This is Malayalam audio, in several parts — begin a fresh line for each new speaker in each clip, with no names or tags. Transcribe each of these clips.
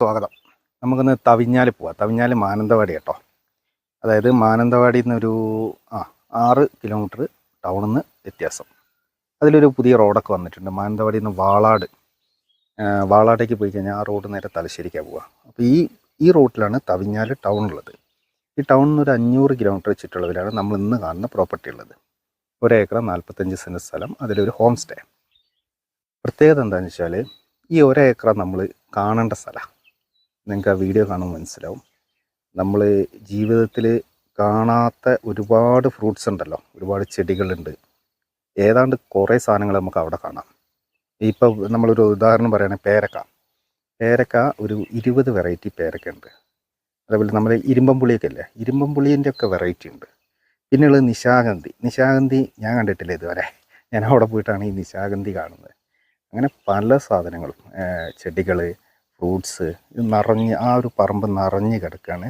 സ്വാഗതം. നമുക്കൊന്ന് തവിഞ്ഞാൽ പോവാം. തവിഞ്ഞാൽ മാനന്തവാടി കേട്ടോ. അതായത് മാനന്തവാടിയിൽ നിന്നൊരു ആ ആറ് കിലോമീറ്റർ ടൗണിൽ നിന്ന് വ്യത്യാസം. അതിലൊരു പുതിയ റോഡൊക്കെ വന്നിട്ടുണ്ട്. മാനന്തവാടിയിൽ നിന്ന് വാളാട് വാളാടേക്ക് പോയി കഴിഞ്ഞാൽ ആ റോഡ് നേരെ തലശ്ശേരിക്കാണ് പോവുക അപ്പോൾ ഈ ഈ റൂട്ടിലാണ് തവിഞ്ഞാൽ ടൗൺ ഉള്ളത് ഈ ടൗണിൽ നിന്ന് ഒരു അഞ്ഞൂറ് കിലോമീറ്റർ ചുറ്റളവിലാണ് നമ്മൾ ഇന്ന് കാണുന്ന പ്രോപ്പർട്ടി ഉള്ളത്. ഒരേക്കർ നാൽപ്പത്തഞ്ച് സെന്റ് സ്ഥലം അതിലൊരു ഹോം സ്റ്റേ. പ്രത്യേകത എന്താണെന്ന് വെച്ചാൽ ഈ ഒരേക്കറ നമ്മൾ കാണേണ്ട സ്ഥലമാണ് നിങ്ങൾക്ക് ആ വീഡിയോ കാണുമ്പോൾ മനസ്സിലാവും. നമ്മൾ ജീവിതത്തിൽ കാണാത്ത ഒരുപാട് ഫ്രൂട്ട്സ് ഉണ്ടല്ലോ. ഒരുപാട് ചെടികളുണ്ട്. ഏതാണ്ട് കുറേ സാധനങ്ങൾ നമുക്ക് അവിടെ കാണാം. ഇപ്പോൾ നമ്മളൊരു ഉദാഹരണം പറയുകയാണെങ്കിൽ പേരക്ക. പേരക്ക ഒരു ഇരുപത് വെറൈറ്റി പേരക്ക ഉണ്ട്. അതേപോലെ നമ്മുടെ ഇരുമ്പമ്പുളിയൊക്കെ ഇല്ലേ? ഇരുമ്പമ്പുളിന്റെ ഒക്കെ വെറൈറ്റി ഉണ്ട്. പിന്നെയുള്ളത് നിശാഗന്ധി. നിശാഗന്ധി ഞാൻ കണ്ടിട്ടില്ല ഇതുവരെ. ഞാൻ അവിടെ പോയിട്ടാണ് ഈ നിശാഗന്ധി കാണുന്നത്. അങ്ങനെ പല സാധനങ്ങളും ചെടികൾ ഫ്രൂട്ട്സ് ഇത് നിറഞ്ഞ് ആ ഒരു പറമ്പ് നിറഞ്ഞ് കിടക്കുകയാണ്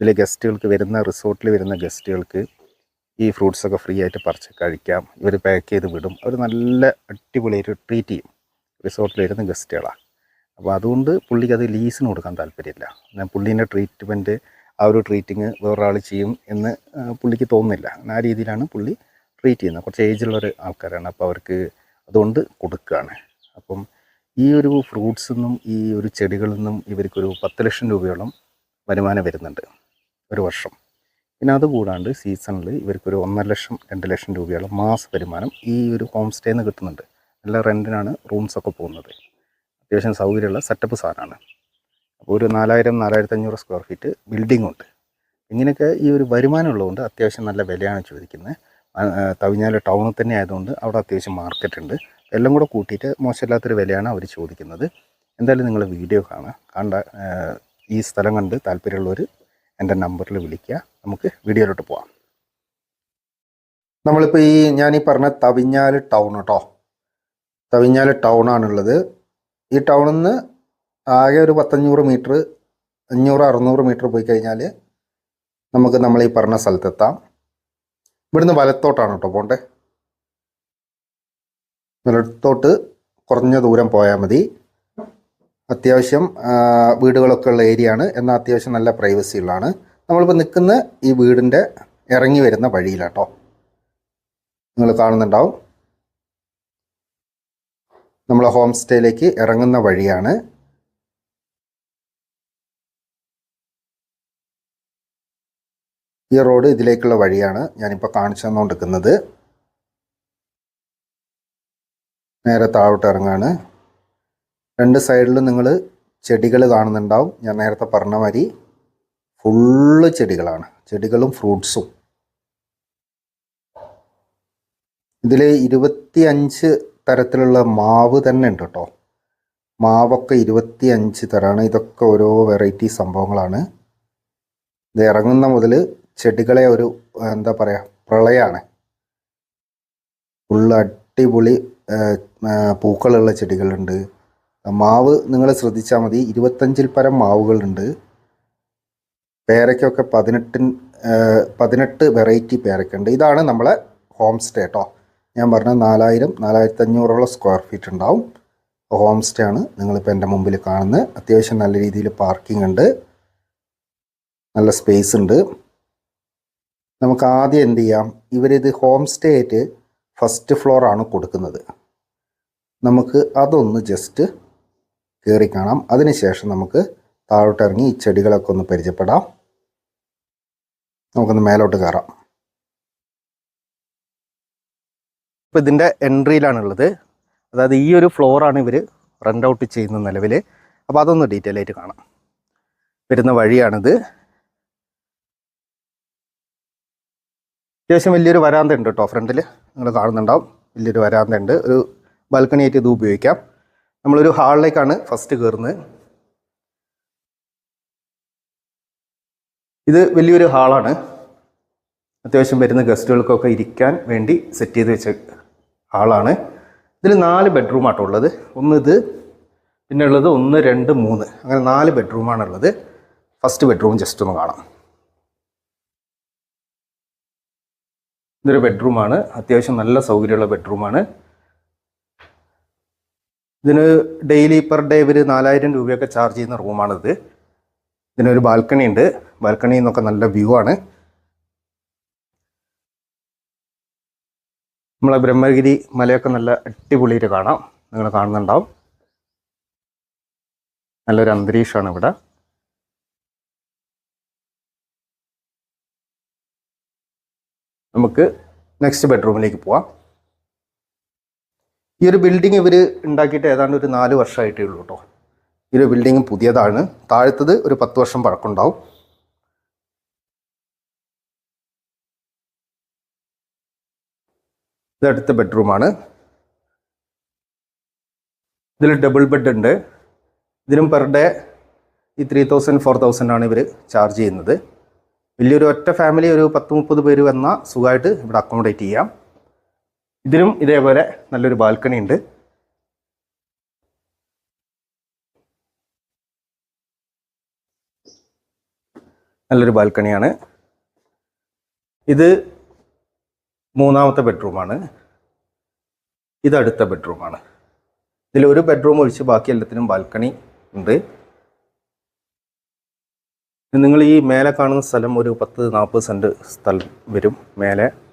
ഇതിൽ ഗസ്റ്റുകൾക്ക് വരുന്ന റിസോർട്ടിൽ വരുന്ന ഗസ്റ്റുകൾക്ക് ഈ ഫ്രൂട്ട്സൊക്കെ ഫ്രീ ആയിട്ട് പറിച്ച് കഴിക്കാം. ഇവർ പാക്ക് ചെയ്ത് വിടും. അവർ നല്ല അടിപൊളിയായിട്ട് ട്രീറ്റ് ചെയ്യും. റിസോർട്ടിൽ വരുന്ന ഗസ്റ്റുകളാണ് അപ്പോൾ അതുകൊണ്ട് പുള്ളിക്ക് അത് ലീസിന് കൊടുക്കാൻ താല്പര്യമില്ല. ഞാൻ പുള്ളീന്റെ ട്രീറ്റ്മെന്റ് ആ ഒരു ട്രീറ്റിങ് വേറൊരാൾ ചെയ്യും എന്ന് പുള്ളിക്ക് തോന്നുന്നില്ല. ആ രീതിയിലാണ് പുള്ളി ട്രീറ്റ് ചെയ്യുന്നത്. കുറച്ച് ഏജുള്ള ഒരു ആൾക്കാരാണ്. അപ്പോൾ അവർക്ക് അതുകൊണ്ട് കൊടുക്കുകയാണ്. അപ്പം ഈ ഒരു ഫ്രൂട്ട്സ് നിന്നും ഈ ഒരു ചെടികളിൽ നിന്നും ഇവർക്കൊരു പത്ത് ലക്ഷം രൂപയോളം വരുമാനം വരുന്നുണ്ട് ഒരു വർഷം. പിന്നെ അതുകൂടാണ്ട് സീസണിൽ ഇവർക്കൊരു ഒന്നര ലക്ഷം രണ്ട് ലക്ഷം രൂപയോളം മാസ വരുമാനം ഈ ഒരു ഹോം സ്റ്റേയിൽ നിന്ന് കിട്ടുന്നുണ്ട്. നല്ല റെന്റിനാണ് റൂംസൊക്കെ പോകുന്നത്. അത്യാവശ്യം സൗകര്യമുള്ള സെറ്റപ്പ് സാധനമാണ്. അപ്പോൾ ഒരു നാലായിരം നാലായിരത്തി അഞ്ഞൂറ് സ്ക്വയർ ഫീറ്റ് ബിൽഡിംഗ് ഉണ്ട്. ഇങ്ങനെയൊക്കെ ഈ ഒരു വരുമാനം ഉള്ളതുകൊണ്ട് അത്യാവശ്യം നല്ല വിലയാണ് ചോദിക്കുന്നത്. തവിഞ്ഞാൽ ടൗണിൽ തന്നെ ആയതുകൊണ്ട് അവിടെ അത്യാവശ്യം മാർക്കറ്റ് ഉണ്ട്. എല്ലാം കൂടെ കൂട്ടിയിട്ട് മോശമില്ലാത്തൊരു വിലയാണ് അവർ ചോദിക്കുന്നത്. എന്തായാലും നിങ്ങൾ വീഡിയോ കാണുക. കണ്ട ഈ സ്ഥലം കണ്ട് താല്പര്യമുള്ളവർ എന്റെ നമ്പറിൽ വിളിക്കുക. നമുക്ക് വീഡിയോയിലോട്ട് പോവാം. നമ്മളിപ്പോൾ ഈ ഞാൻ ഈ പറഞ്ഞ തവിഞ്ഞാൽ ടൗൺ കേട്ടോ തവിഞ്ഞാൽ ടൗൺ ആണുള്ളത്. ഈ ടൗണിൽ നിന്ന് ആകെ ഒരു പത്തഞ്ഞൂറ് മീറ്റർ അഞ്ഞൂറ് അറുന്നൂറ് മീറ്റർ പോയി കഴിഞ്ഞാൽ നമുക്ക് നമ്മൾ ഈ പറഞ്ഞ സ്ഥലത്തെത്താം. ഇവിടുന്ന് വലത്തോട്ടാണ് കേട്ടോ പോണ്ടേ. വലത്തോട്ട് കുറഞ്ഞ ദൂരം പോയാൽ മതി. അത്യാവശ്യം വീടുകളൊക്കെ ഉള്ള ഏരിയ ആണ്. എന്നാൽ അത്യാവശ്യം നല്ല പ്രൈവസി ഉള്ളതാണ്. നമ്മളിപ്പോൾ നിൽക്കുന്ന ഈ വീടിന്റെ ഇറങ്ങി വരുന്ന വഴിയിലാട്ടോ. നിങ്ങൾ കാണുന്നുണ്ടാവും. നമ്മൾ ഹോം സ്റ്റേയിലേക്ക് ഇറങ്ങുന്ന വഴിയാണ്. ഈ റോഡ് ഇതിലേക്കുള്ള വഴിയാണ് ഞാനിപ്പോൾ കാണിച്ചു തന്നുകൊണ്ടിരിക്കുന്നത് നേരെ താഴോട്ട് ഇറങ്ങാണ്. രണ്ട് സൈഡിലും നിങ്ങൾ ചെടികൾ കാണുന്നുണ്ടാവും. ഞാൻ നേരത്തെ പറഞ്ഞ മാതിരി ഫുള്ള് ചെടികളാണ്. ചെടികളും ഫ്രൂട്ട്സും. ഇതിൽ ഇരുപത്തി അഞ്ച് തരത്തിലുള്ള മാവ് തന്നെ ഉണ്ട് കേട്ടോ. മാവൊക്കെ ഇരുപത്തി അഞ്ച് തരമാണ് ഇതൊക്കെ ഓരോ വെറൈറ്റി സംഭവങ്ങളാണ്. ഇത് ഇറങ്ങുന്ന മുതൽ ചെടികളെ ഒരു എന്താ പറയുക പ്രളയമാണ് ഫുള്ള് അടിപൊളി പൂക്കളുള്ള ചെടികളുണ്ട്. മാവ് നിങ്ങൾ ശ്രദ്ധിച്ചാൽ മതി. ഇരുപത്തഞ്ചിൽ പരം മാവുകളുണ്ട്. പേരയ്ക്കൊക്കെ പതിനെട്ടിൻ പതിനെട്ട് വെറൈറ്റി പേരയ്ക്കുണ്ട്. ഇതാണ് നമ്മളെ ഹോം സ്റ്റേ കേട്ടോ ഞാൻ പറഞ്ഞ നാലായിരം നാലായിരത്തി അഞ്ഞൂറോളം സ്ക്വയർ ഫീറ്റ് ഉണ്ടാവും. ഹോം സ്റ്റേ ആണ് നിങ്ങളിപ്പോൾ എന്റെ മുമ്പിൽ കാണുന്നത് അത്യാവശ്യം നല്ല രീതിയിൽ പാർക്കിംഗ് ഉണ്ട്. നല്ല സ്പേസ് ഉണ്ട്. നമുക്ക് ആദ്യം എന്ത് ചെയ്യാം? ഇവരിത് ഹോം സ്റ്റേ ആയിട്ട് ഫസ്റ്റ് ഫ്ലോറാണ് കൊടുക്കുന്നത്. നമുക്ക് അതൊന്ന് ജസ്റ്റ് കയറി കാണാം. അതിനുശേഷം നമുക്ക് താഴോട്ടിറങ്ങി ഈ ചെടികളൊക്കെ ഒന്ന് പരിചയപ്പെടാം. നമുക്കൊന്ന് മേലോട്ട് കയറാം ഇപ്പോൾ ഇതിന്റെ എൻട്രിയിലാണുള്ളത് അതായത് ഈ ഒരു ഫ്ലോറാണ് ഇവർ റെന്റ് ഔട്ട് ചെയ്യുന്ന നിലവിൽ അപ്പോൾ അതൊന്ന് ഡീറ്റെയിൽ ആയിട്ട് കാണാം. വരുന്ന വഴിയാണിത്. അത്യാവശ്യം വലിയൊരു വരാന്ത ഉണ്ട് കേട്ടോ ഫ്രണ്ടിൽ നിങ്ങൾ കാണുന്നുണ്ടാവും. വലിയൊരു വരാന്ത ഉണ്ട് ഒരു ബാൽക്കണി ആയിട്ട് ഇത് ഉപയോഗിക്കാം. നമ്മളൊരു ഹാളിലേക്കാണ് ഫസ്റ്റ് കയറുന്നത് ഇത് വലിയൊരു ഹാളാണ്. അത്യാവശ്യം വരുന്ന ഗസ്റ്റുകൾക്കൊക്കെ ഇരിക്കാൻ വേണ്ടി സെറ്റ് ചെയ്ത് വെച്ച ഹാളാണ്. ഇതിൽ നാല് ബെഡ്റൂം ആട്ടോ ഉള്ളത്. ഒന്ന് ഇത് പിന്നെ ഉള്ളത് ഒന്ന് രണ്ട് മൂന്ന്. അങ്ങനെ നാല് ബെഡ്റൂമാണ് ഉള്ളത്. ഫസ്റ്റ് ബെഡ്റൂം ജസ്റ്റ് ഒന്ന് കാണാം. ഇതൊരു ബെഡ്റൂമാണ് അത്യാവശ്യം നല്ല സൗകര്യമുള്ള ബെഡ്റൂമാണ് ഇതിന് ഡെയിലി പെർ ഡേ ഇവർ നാലായിരം രൂപയൊക്കെ ചാർജ് ചെയ്യുന്ന റൂമാണിത് ഇതിനൊരു ബാൽക്കണി ഉണ്ട്. ബാൽക്കണി നിന്നൊക്കെ നല്ല വ്യൂ ആണ്. നമ്മളെ ബ്രഹ്മഗിരി മലയൊക്കെ നല്ല അടിപൊളിയിട്ട് കാണാം. നിങ്ങൾ കാണുന്നുണ്ടാവും. നല്ലൊരു അന്തരീക്ഷമാണ് ഇവിടെ. നമുക്ക് നെക്സ്റ്റ് ബെഡ്റൂമിലേക്ക് പോവാം. ഈ ഒരു ബിൽഡിംഗ് ഇവർ ഉണ്ടാക്കിയിട്ട് ഏതാണ്ട് ഒരു നാല് വർഷമായിട്ടേ ഉള്ളൂ കേട്ടോ ഈ ഒരു ബിൽഡിംഗ് പുതിയതാണ്. താഴത്തത് ഒരു പത്ത് വർഷം പഴക്കമുണ്ടാവും. ഇതടുത്ത ബെഡ്റൂം ബെഡ്റൂമാണ് ഇതിൽ ഡബിൾ ബെഡ് ഉണ്ട്. ഇതിനും പെർ ഡേ ഈ ത്രീ തൗസൻഡ് ഫോർ തൗസൻഡ് ആണ് ഇവർ ചാർജ് ചെയ്യുന്നത്. വലിയൊരു ഒറ്റ ഫാമിലി ഒരു പത്ത് മുപ്പത് പേര് വന്നാൽ സുഖമായിട്ട് ഇവിടെ അക്കോമഡേറ്റ് ചെയ്യാം. ഇതിനും ഇതേപോലെ നല്ലൊരു ബാൽക്കണി ഉണ്ട്. നല്ലൊരു ബാൽക്കണിയാണ്. ഇത് മൂന്നാമത്തെ ബെഡ്റൂമാണ്. ഇത് അടുത്ത ബെഡ്റൂമാണ്. ഇതിൽ ഒരു ബെഡ്റൂം ഒഴിച്ച് ബാക്കി എല്ലാത്തിനും ബാൽക്കണി ഉണ്ട്. നിങ്ങൾ ഈ മേലെ കാണുന്ന സ്ഥലം ഒരു പത്ത് നാൽപ്പത് സെന്റ് സ്ഥലം വരും. മേലെ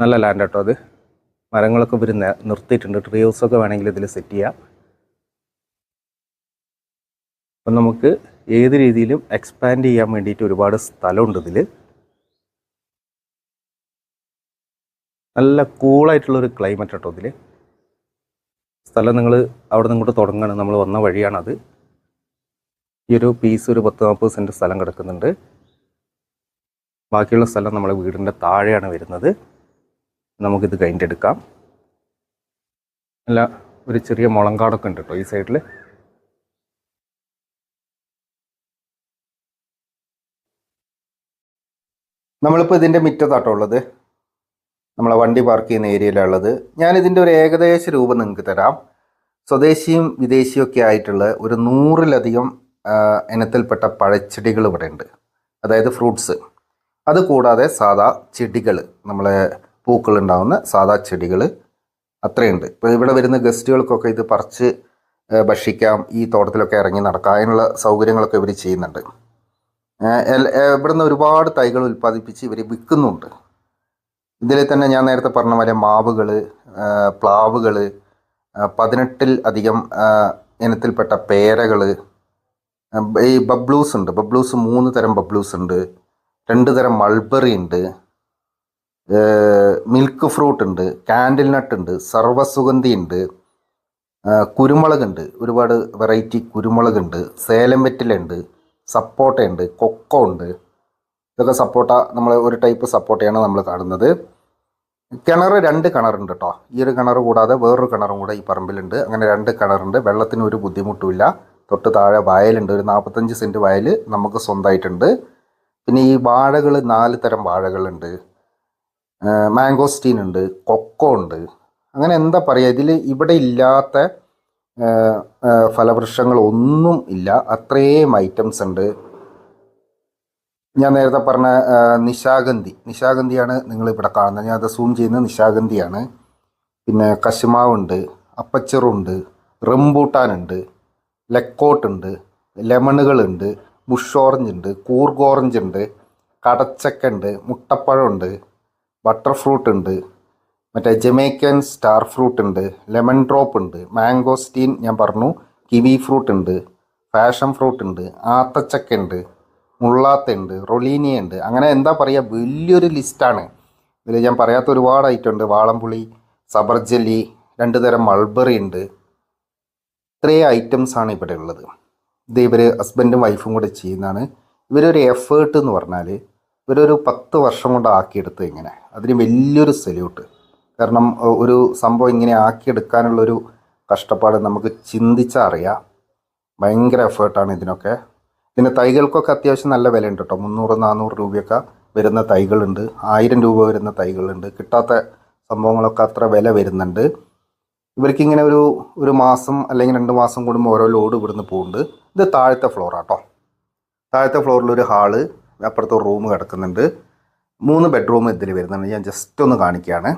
നല്ല ലാൻഡ് കേട്ടോ അത്. മരങ്ങളൊക്കെ ഇവർ നിർത്തിയിട്ടുണ്ട്. ട്രീ ഹൗസൊക്കെ വേണമെങ്കിൽ ഇതിൽ സെറ്റ് ചെയ്യാം. അപ്പം നമുക്ക് ഏത് രീതിയിലും എക്സ്പാൻഡ് ചെയ്യാൻ വേണ്ടിയിട്ട് ഒരുപാട് സ്ഥലമുണ്ട് ഇതിൽ നല്ല കൂളായിട്ടുള്ളൊരു ക്ലൈമറ്റ് കേട്ടോ ഇതിൽ സ്ഥലം നിങ്ങൾ അവിടെ നിന്ന് ഇങ്ങോട്ട് തുടങ്ങുകയാണ് നമ്മൾ വന്ന വഴിയാണത്. ഈ ഒരു പീസ് ഒരു പത്ത് നാൽപ്പത് സെന്റ് സ്ഥലം കിടക്കുന്നുണ്ട്. ബാക്കിയുള്ള സ്ഥലം നമ്മളെ വീടിന്റെ താഴെയാണ് വരുന്നത്. നമുക്കിത് കഴിഞ്ഞെടുക്കാം. അല്ല ഒരു ചെറിയ മുളങ്കാടൊക്കെ ഉണ്ട് കേട്ടോ ഈ സൈഡിൽ നമ്മളിപ്പോൾ ഇതിന്റെ മുറ്റത്താട്ടോ ഉള്ളത്. നമ്മളെ വണ്ടി പാർക്ക് ചെയ്യുന്ന ഏരിയയിലുള്ളത് ഞാൻ ഇതിന്റെ ഒരു ഏകദേശ രൂപം നിങ്ങൾക്ക് തരാം. സ്വദേശിയും വിദേശിയും ഒക്കെ ആയിട്ടുള്ള ഒരു നൂറിലധികം ഇനത്തിൽപ്പെട്ട പഴച്ചെടികൾ ഇവിടെ ഉണ്ട് അതായത് ഫ്രൂട്ട്സ്. അതുകൂടാതെ സാധാ ചെടികൾ നമ്മളെ പൂക്കൾ ഉണ്ടാവുന്ന സാധാ ചെടികൾ അത്രയുണ്ട്. ഇപ്പോൾ ഇവിടെ വരുന്ന ഗസ്റ്റുകൾക്കൊക്കെ ഇത് പറിച്ച് ഭക്ഷിക്കാം ഈ തോട്ടത്തിലൊക്കെ ഇറങ്ങി നടക്കാം അതിനുള്ള സൗകര്യങ്ങളൊക്കെ ഇവർ ചെയ്യുന്നുണ്ട്. ഇവിടുന്ന് ഒരുപാട് തൈകൾ ഉൽപ്പാദിപ്പിച്ച് ഇവർ വിൽക്കുന്നുണ്ട്. ഇതിൽ തന്നെ ഞാൻ നേരത്തെ പറഞ്ഞ പോലെ മാവുകൾ പ്ലാവുകൾ പതിനെട്ടിൽ അധികം ഇനത്തിൽപ്പെട്ട പേരകൾ ഈ ബബ്ലൂസ് ഉണ്ട്. ബബ്ലൂസ് മൂന്ന് തരം ബബ്ലൂസ് ഉണ്ട്. രണ്ട് തരം മൾബറി ഉണ്ട്. മിൽക്ക് ഫ്രൂട്ട് ഉണ്ട് കാൻഡിൽ നട്ട് ഉണ്ട് സർവസുഗന്ധി ഉണ്ട് കുരുമുളക് ഉണ്ട് ഒരുപാട് വെറൈറ്റി കുരുമുളക് ഉണ്ട് സേലം വെറ്റിലുണ്ട് സപ്പോട്ടയുണ്ട് കൊക്കോ ഉണ്ട്. ഇതൊക്കെ സപ്പോട്ട നമ്മൾ ഒരു ടൈപ്പ് സപ്പോട്ടയാണ് നമ്മൾ കാണുന്നത്. കിണർ രണ്ട് കിണറുണ്ട് കേട്ടോ ഈ ഒരു കിണർ കൂടാതെ വേറൊരു കിണറും കൂടെ ഈ പറമ്പിലുണ്ട്. അങ്ങനെ രണ്ട് കിണറുണ്ട് വെള്ളത്തിന് ഒരു ബുദ്ധിമുട്ടുമില്ല. തൊട്ട് താഴെ വയലുണ്ട്. ഒരു നാൽപ്പത്തഞ്ച് സെന്റ് വയൽ നമുക്ക് സ്വന്തമായിട്ടുണ്ട് പിന്നെ ഈ വാഴകൾ നാല് തരം വാഴകളുണ്ട്. മാംഗോസ്റ്റീൻ ഉണ്ട് കൊക്കോ ഉണ്ട്. അങ്ങനെ എന്താ പറയുക ഇതിൽ ഇവിടെ ഇല്ലാത്ത ഫലവൃക്ഷങ്ങളൊന്നും ഇല്ല. അത്രയും ഐറ്റംസ് ഉണ്ട്. ഞാൻ നേരത്തെ പറഞ്ഞ നിശാഗന്ധി. നിശാഗന്ധിയാണ് നിങ്ങൾ ഇവിടെ കാണുന്നത്. ഞാൻ അത് സൂം ചെയ്യുന്നത് നിശാഗന്ധിയാണ്. പിന്നെ കശുമാവുണ്ട് അപ്പച്ചെറുണ്ട് റംബൂട്ടാനുണ്ട് ലെക്കോട്ടുണ്ട് ലെമണുകളുണ്ട് ബുഷ് ഓറഞ്ച് ഉണ്ട് കൂർഗ് ഓറഞ്ച് ഉണ്ട് കടച്ചക്ക ഉണ്ട് മുട്ടപ്പഴമുണ്ട് ബട്ടർ ഫ്രൂട്ട് ഉണ്ട് മറ്റേ ജമൈക്കൻ സ്റ്റാർ ഫ്രൂട്ട് ഉണ്ട് ലെമൺ ഡ്രോപ്പ് ഉണ്ട് മാംഗോസ്റ്റീൻ ഞാൻ പറഞ്ഞു കിവി ഫ്രൂട്ട് ഉണ്ട് ഫാഷൻ ഫ്രൂട്ട് ഉണ്ട് ആത്തച്ചക്ക ഉണ്ട് മുള്ളാത്ത ഉണ്ട് റൊളീനിയ ഉണ്ട്. അങ്ങനെ എന്താ പറയുക വലിയൊരു ലിസ്റ്റാണ്. ഇതിൽ ഞാൻ പറയാത്ത ഒരുപാട് ഐറ്റം ഉണ്ട്. വാളംപുളി സബർജലി രണ്ട് തരം മൾബറി ഉണ്ട്. ഇത്രയും ഐറ്റംസാണ് ഇവിടെ ഉള്ളത്. ഇത് ഇവർ ഹസ്ബൻഡും വൈഫും കൂടെ ചെയ്യുന്നതാണ്. ഇവരൊരു എഫേർട്ട് എന്ന് പറഞ്ഞാൽ ഇവരൊരു പത്ത് വർഷം കൊണ്ട് ആക്കിയെടുത്ത് ഇങ്ങനെ. അതിന് വലിയൊരു സല്യൂട്ട് കാരണം ഒരു സംഭവം ഇങ്ങനെ ആക്കിയെടുക്കാനുള്ളൊരു കഷ്ടപ്പാട് നമുക്ക് ചിന്തിച്ചാൽ അറിയാം. ഭയങ്കര എഫേർട്ടാണ് ഇതിനൊക്കെ. പിന്നെ തൈകൾക്കൊക്കെ അത്യാവശ്യം നല്ല വിലയുണ്ട് കേട്ടോ. മുന്നൂറ് നാനൂറ് രൂപയൊക്കെ വരുന്ന തൈകളുണ്ട്. ആയിരം രൂപ വരുന്ന തൈകളുണ്ട്. കിട്ടാത്ത സംഭവങ്ങളൊക്കെ അത്ര വില വരുന്നുണ്ട്. ഇവർക്കിങ്ങനെ ഒരു ഒരു മാസം അല്ലെങ്കിൽ രണ്ട് മാസം കൂടുമ്പോൾ ഓരോ ലോഡ് ഇവിടുന്ന് പോകുന്നുണ്ട്. ഇത് താഴത്തെ ഫ്ലോറാട്ടോ താഴത്തെ ഫ്ലോറിലൊരു ഹാൾ. അപ്പുറത്ത് റൂം കിടക്കുന്നുണ്ട്. മൂന്ന് ബെഡ്റൂം ഇതിൽ വരുന്നുണ്ട്. ഞാൻ ജസ്റ്റ് ഒന്ന് കാണിക്കുകയാണ്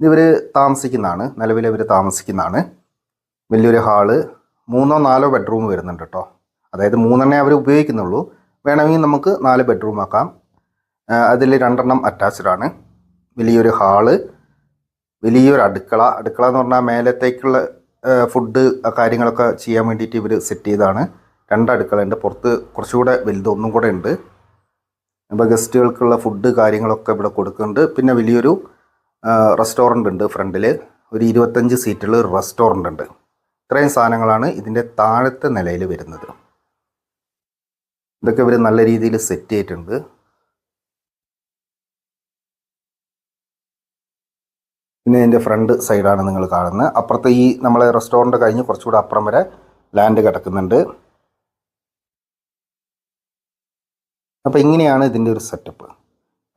ഇവർ താമസിക്കുന്നതാണ്. നിലവിൽ ഇവർ താമസിക്കുന്നതാണ്. വലിയൊരു ഹാൾ. മൂന്നോ നാലോ ബെഡ്റൂം വരുന്നുണ്ട് കേട്ടോ. അതായത് മൂന്നെണ്ണേ അവർ ഉപയോഗിക്കുന്നുള്ളൂ. വേണമെങ്കിൽ നമുക്ക് നാല് ബെഡ്റൂം ആക്കാം. അതിൽ രണ്ടെണ്ണം അറ്റാച്ച്ഡ് ആണ്. വലിയൊരു ഹാൾ. വലിയൊരു അടുക്കള. അടുക്കള എന്ന് പറഞ്ഞാൽ മേലത്തേക്കുള്ള ഫുഡ് കാര്യങ്ങളൊക്കെ ചെയ്യാൻ വേണ്ടിയിട്ട് ഇവർ സെറ്റ് ചെയ്തതാണ്. രണ്ട് അടുക്കളയുണ്ട്. പുറത്ത് കുറച്ചുകൂടെ വലുത് ഒന്നും കൂടെ ഉണ്ട്. അപ്പോൾ ഗസ്റ്റുകൾക്കുള്ള ഫുഡ് കാര്യങ്ങളൊക്കെ ഇവിടെ കൊടുക്കുന്നുണ്ട്. പിന്നെ വലിയൊരു റെസ്റ്റോറന്റ് ഉണ്ട് ഫ്രണ്ടിൽ ഒരു ഇരുപത്തഞ്ച് സീറ്റുള്ള ഒരു റെസ്റ്റോറന്റ് ഉണ്ട്. ഇത്രയും സാധനങ്ങളാണ് ഇതിന്റെ താഴത്തെ നിലയിൽ വരുന്നത്. ഇതൊക്കെ ഇവർ നല്ല രീതിയിൽ സെറ്റ് ചെയ്തിട്ടുണ്ട്. പിന്നെ ഇതിന്റെ ഫ്രണ്ട് സൈഡാണ് നിങ്ങൾ കാണുന്നത്. അപ്പുറത്തെ ഈ നമ്മളെ റെസ്റ്റോറന്റ് കഴിഞ്ഞ് കുറച്ചുകൂടെ അപ്പുറം വരെ ലാൻഡ് കിടക്കുന്നുണ്ട്. അപ്പോൾ ഇങ്ങനെയാണ് ഇതിന്റെ ഒരു സെറ്റപ്പ്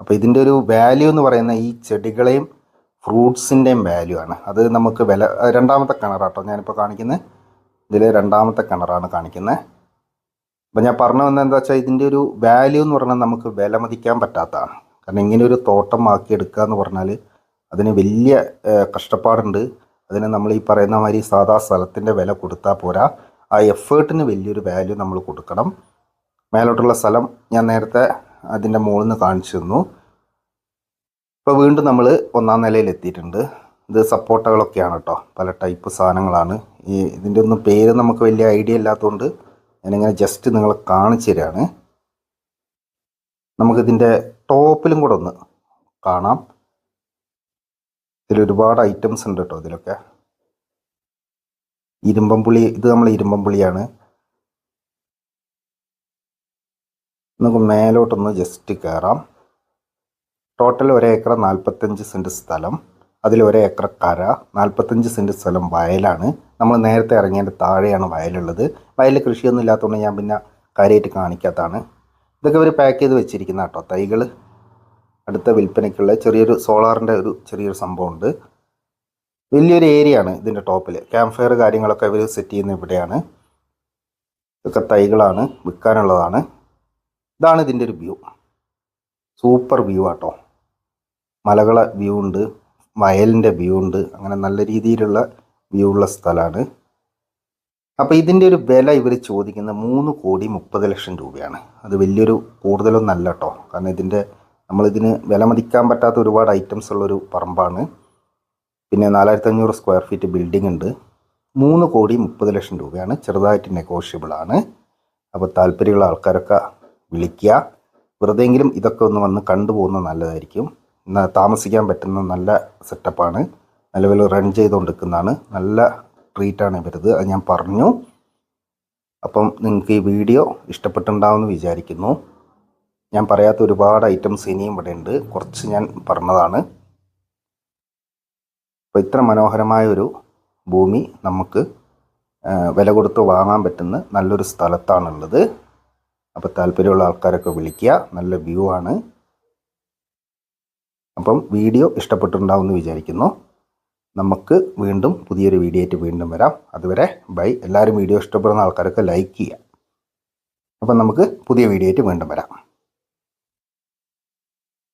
അപ്പോൾ ഇതിന്റെ ഒരു വാല്യൂ എന്ന് പറയുന്ന ഈ ചെടികളെയും ഫ്രൂട്ട്സിന്റെയും വാല്യൂ ആണ്. അത് നമുക്ക് വില രണ്ടാമത്തെ കിണറാട്ടോ ഞാനിപ്പോൾ കാണിക്കുന്നത് ഇതിൽ രണ്ടാമത്തെ കിണറാണ് കാണിക്കുന്നത് അപ്പോൾ ഞാൻ പറഞ്ഞു വന്നത് എന്താ വെച്ചാൽ ഇതിന്റെ ഒരു വാല്യൂ എന്ന് പറഞ്ഞാൽ നമുക്ക് വില മതിക്കാൻ പറ്റാത്തതാണ്. കാരണം ഇങ്ങനെ ഒരു തോട്ടം ആക്കിയെടുക്കുക എന്ന് പറഞ്ഞാൽ അതിന് വലിയ കഷ്ടപ്പാടുണ്ട്. അതിന് നമ്മൾ ഈ പറയുന്ന മാതിരി സാധാ സ്ഥലത്തിന്റെ വില കൊടുത്താൽ പോരാ. ആ എഫേർട്ടിന് വലിയൊരു വാല്യൂ നമ്മൾ കൊടുക്കണം. മേലോട്ടുള്ള സ്ഥലം ഞാൻ നേരത്തെ അതിന്റെ മുകളിൽ നിന്ന് കാണിച്ചു തന്നു ഇപ്പോൾ വീണ്ടും നമ്മൾ ഒന്നാം നിലയിൽ എത്തിയിട്ടുണ്ട്. ഇത് സപ്പോർട്ടകളൊക്കെയാണ് കേട്ടോ. പല ടൈപ്പ് സാധനങ്ങളാണ്. ഈ ഇതിന്റെ ഒന്നും പേര് നമുക്ക് വലിയ ഐഡിയ ഇല്ലാത്തതുകൊണ്ട് ഞാനിങ്ങനെ ജസ്റ്റ് നിങ്ങളെ കാണിച്ചു തരാണ്. നമുക്കിതിന്റെ ടോപ്പിലും കൂടെ ഒന്ന് കാണാം. ഇതിലൊരുപാട് ഐറ്റംസ് ഉണ്ട് കേട്ടോ ഇതിലൊക്കെ. ഇരുമ്പം പുളി ഇത് നമ്മൾ ഇരുമ്പമ്പുളിയാണ് നമുക്ക് മേലോട്ടൊന്ന് ജസ്റ്റ് കയറാം ടോട്ടൽ ഒരേക്കർ നാൽപ്പത്തഞ്ച് സെന്റ് സ്ഥലം. അതിൽ ഒരേക്കർ കര നാൽപ്പത്തഞ്ച് സെന്റ് സ്ഥലം വയലാണ്. നമ്മൾ നേരത്തെ ഇറങ്ങിയതിന്റെ താഴെയാണ് വയലുള്ളത്. വയലിൽ കൃഷിയൊന്നും ഇല്ലാത്തതുകൊണ്ട് ഞാൻ പിന്നെ കാര്യമായിട്ട് കാണിക്കാത്തതാണ്. ഇതൊക്കെ ഇവർ പാക്ക് ചെയ്ത് വെച്ചിരിക്കുന്ന കേട്ടോ തൈകൾ അടുത്ത വിൽപ്പനയ്ക്കുള്ള ചെറിയൊരു സോളാറിന്റെ ഒരു ചെറിയൊരു സംഭവമുണ്ട്. വലിയൊരു ഏരിയ ആണ് ഇതിന്റെ ടോപ്പിൽ ക്യാമ്പ് ഫയർ കാര്യങ്ങളൊക്കെ ഇവർ സെറ്റ് ചെയ്യുന്ന ഇവിടെയാണ്. ഇതൊക്കെ തൈകളാണ് വിൽക്കാനുള്ളതാണ്. ഇതാണ് ഇതിന്റെ ഒരു വ്യൂ. സൂപ്പർ വ്യൂ ആട്ടോ. മലകളെ വ്യൂ ഉണ്ട് വയലിന്റെ വ്യൂ ഉണ്ട് അങ്ങനെ നല്ല രീതിയിലുള്ള വ്യൂ ഉള്ള സ്ഥലമാണ്. അപ്പോൾ ഇതിന്റെ ഒരു വില ഇവർ ചോദിക്കുന്നത് മൂന്ന് കോടി മുപ്പത് ലക്ഷം രൂപയാണ്. അത് വലിയൊരു കൂടുതലൊന്നും അല്ല കേട്ടോ കാരണം ഇതിന്റെ നമ്മളിതിന് വില മതിക്കാൻ പറ്റാത്ത ഒരുപാട് ഐറ്റംസ് ഉള്ളൊരു പറമ്പാണ്. പിന്നെ നാലായിരത്തി അഞ്ഞൂറ് സ്ക്വയർ ഫീറ്റ് ബിൽഡിംഗ് ഉണ്ട്. മൂന്ന് കോടി മുപ്പത് ലക്ഷം രൂപയാണ്. ചെറുതായിട്ട് നെഗോഷ്യബിൾ ആണ്. അപ്പോൾ താല്പര്യമുള്ള ആൾക്കാരൊക്കെ വിളിക്കുക. വെറുതെയെങ്കിലും ഇതൊക്കെ ഒന്ന് വന്ന് കണ്ടുപോകുന്നത് നല്ലതായിരിക്കും. താമസിക്കാൻ പറ്റുന്ന നല്ല സെറ്റപ്പാണ് നിലവിൽ റൺ ചെയ്തുകൊണ്ടിരിക്കുന്നതാണ്. നല്ല ട്രീറ്റാണ് ഇവരത്. അത് ഞാൻ പറഞ്ഞു. അപ്പം നിങ്ങൾക്ക് ഈ വീഡിയോ ഇഷ്ടപ്പെട്ടിട്ടുണ്ടാവുമെന്ന് വിചാരിക്കുന്നു. ഞാൻ പറയാത്ത ഒരുപാട് ഐറ്റംസ് ഇനിയും ഇവിടെ ഉണ്ട്. കുറച്ച് ഞാൻ പറഞ്ഞതാണ്. അപ്പോൾ ഇത്ര മനോഹരമായ ഒരു ഭൂമി നമുക്ക് വില കൊടുത്ത് വാങ്ങാൻ പറ്റുന്ന നല്ലൊരു സ്ഥലത്താണുള്ളത്. അപ്പോൾ താല്പര്യമുള്ള ആൾക്കാരൊക്കെ വിളിക്കുക. നല്ല വ്യൂ ആണ്. അപ്പം വീഡിയോ ഇഷ്ടപ്പെട്ടിട്ടുണ്ടാവുമെന്ന് വിചാരിക്കുന്നു. നമുക്ക് വീണ്ടും പുതിയൊരു വീഡിയോ ആയിട്ട് വീണ്ടും വരാം. അതുവരെ ബൈ. എല്ലാവരും വീഡിയോ ഇഷ്ടപ്പെടുന്ന ആൾക്കാരൊക്കെ ലൈക്ക് ചെയ്യുക. അപ്പം നമുക്ക് പുതിയ വീഡിയോ ആയിട്ട് വീണ്ടും വരാം.